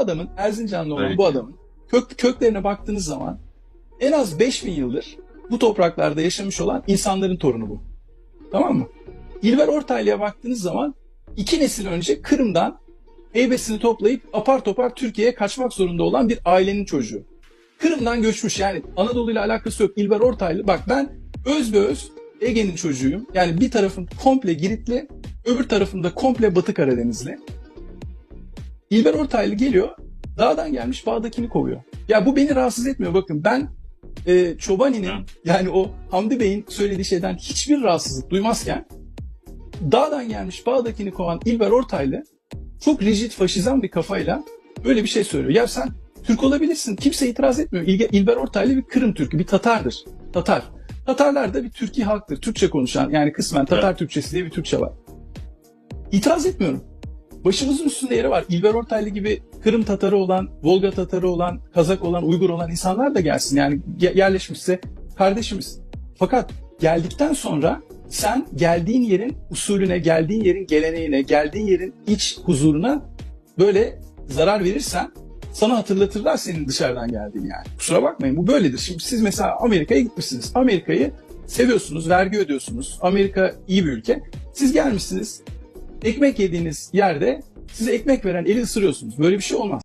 adamın, Erzincanlı olan Tabii bu adamın kök, köklerine baktığınız zaman en az 5000 yıldır bu topraklarda yaşamış olan insanların torunu bu. Tamam mı? İlber Ortaylı'ya baktığınız zaman iki nesil önce Kırım'dan heybesini toplayıp apar topar Türkiye'ye kaçmak zorunda olan bir ailenin çocuğu. Kırım'dan göçmüş yani Anadolu ile alakası yok. İlber Ortaylı bak ben öz be öz Ege'nin çocuğuyum. Yani bir tarafım komple Giritli, öbür tarafımda komple Batı Karadenizli. İlber Ortaylı geliyor, dağdan gelmiş bağdakini kovuyor. Ya bu beni rahatsız etmiyor. Bakın ben e, Çobani'nin yani o Hamdi Bey'in söylediği şeyden hiçbir rahatsızlık duymazken dağdan gelmiş bağdakini kovan İlber Ortaylı çok rigid faşizan bir kafayla böyle bir şey söylüyor. Ya sen Türk olabilirsin. Kimse itiraz etmiyor. İlge, İlber Ortaylı bir Kırım Türk'ü, bir Tatar'dır. Tatar. Tatarlar da bir Türkiye halktır. Türkçe konuşan yani kısmen Tatar Türkçesi diye bir Türkçe var. İtiraz etmiyorum. Başımızın üstünde yeri var. İlber Ortaylı gibi Kırım Tatarı olan, Volga Tatarı olan, Kazak olan, Uygur olan insanlar da gelsin. Yani ye- yerleşmişse kardeşimiz. Fakat geldikten sonra sen geldiğin yerin usulüne, geldiğin yerin geleneğine, geldiğin yerin iç huzuruna böyle zarar verirsen sana hatırlatırlar senin dışarıdan geldiğini yani. Kusura bakmayın bu böyledir. Şimdi siz mesela Amerika'ya gitmişsiniz. Amerika'yı seviyorsunuz, vergi ödüyorsunuz. Amerika iyi bir ülke. Siz gelmişsiniz, ekmek yediğiniz yerde size ekmek veren eli ısırıyorsunuz. Böyle bir şey olmaz.